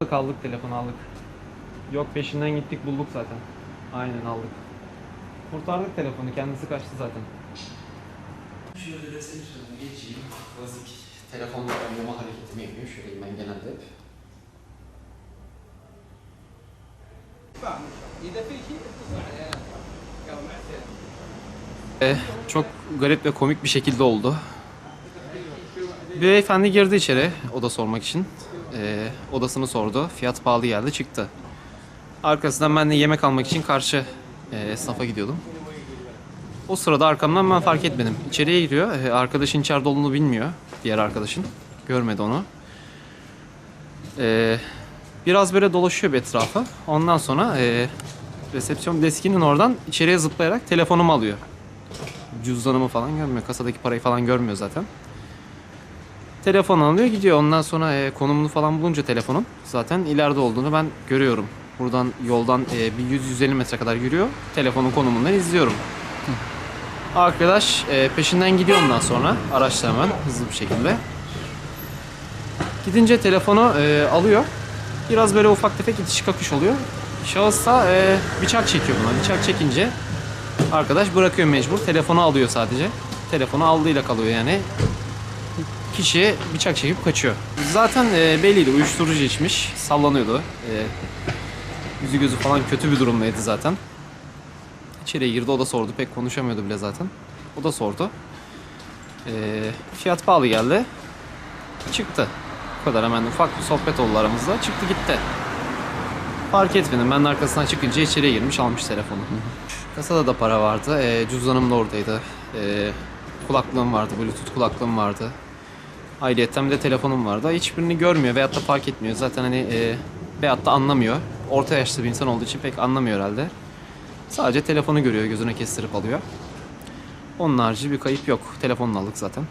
Aldık aldık telefon aldık. Yok peşinden gittik bulduk zaten. Aynen aldık. Kurtardık telefonu kendisi kaçtı zaten. Şöyle desem şöyle geçeyim. Klasik telefonla oynama hareketimi yapıyor. Şöyle ben genelde hep. Ee, çok garip ve komik bir şekilde oldu. Bir beyefendi girdi içeri oda sormak için. E, odasını sordu. Fiyat pahalı geldi çıktı. Arkasından ben de yemek almak için karşı e, esnafa gidiyordum. O sırada arkamdan ben fark etmedim. İçeriye giriyor. E, arkadaşın içeride olduğunu bilmiyor. Diğer arkadaşın. Görmedi onu. E, biraz böyle dolaşıyor bir etrafı. Ondan sonra e, resepsiyon deskinin oradan içeriye zıplayarak telefonumu alıyor cüzdanımı falan görmüyor. Kasadaki parayı falan görmüyor zaten. Telefon alıyor gidiyor. Ondan sonra e, konumunu falan bulunca telefonun zaten ileride olduğunu ben görüyorum. Buradan yoldan e, bir 100-150 metre kadar yürüyor. Telefonun konumundan izliyorum. Arkadaş e, peşinden gidiyor ondan sonra araçla hemen hızlı bir şekilde. Gidince telefonu e, alıyor. Biraz böyle ufak tefek itiş kakış oluyor. Şahıs da e, bıçak çekiyor buna. Bıçak çekince Arkadaş bırakıyor mecbur. Telefonu alıyor sadece. Telefonu aldığıyla kalıyor yani. Kişi bıçak çekip kaçıyor. Zaten e, belliydi uyuşturucu içmiş. Sallanıyordu. E, yüzü gözü falan kötü bir durumdaydı zaten. İçeriye girdi o da sordu. Pek konuşamıyordu bile zaten. O da sordu. E, fiyat pahalı geldi. Çıktı. Bu kadar hemen ufak bir sohbet oldu aramızda. Çıktı gitti. Fark etmedim. Ben de arkasından çıkınca içeriye girmiş almış telefonu. Kasada da para vardı. E, cüzdanım da oradaydı. E, kulaklığım vardı. Bluetooth kulaklığım vardı. Ayrıyeten bir de telefonum vardı. Hiçbirini görmüyor veyahut da fark etmiyor. Zaten hani e, veyahut da anlamıyor. Orta yaşlı bir insan olduğu için pek anlamıyor herhalde. Sadece telefonu görüyor. Gözüne kestirip alıyor. Onun harici bir kayıp yok. Telefonla aldık zaten.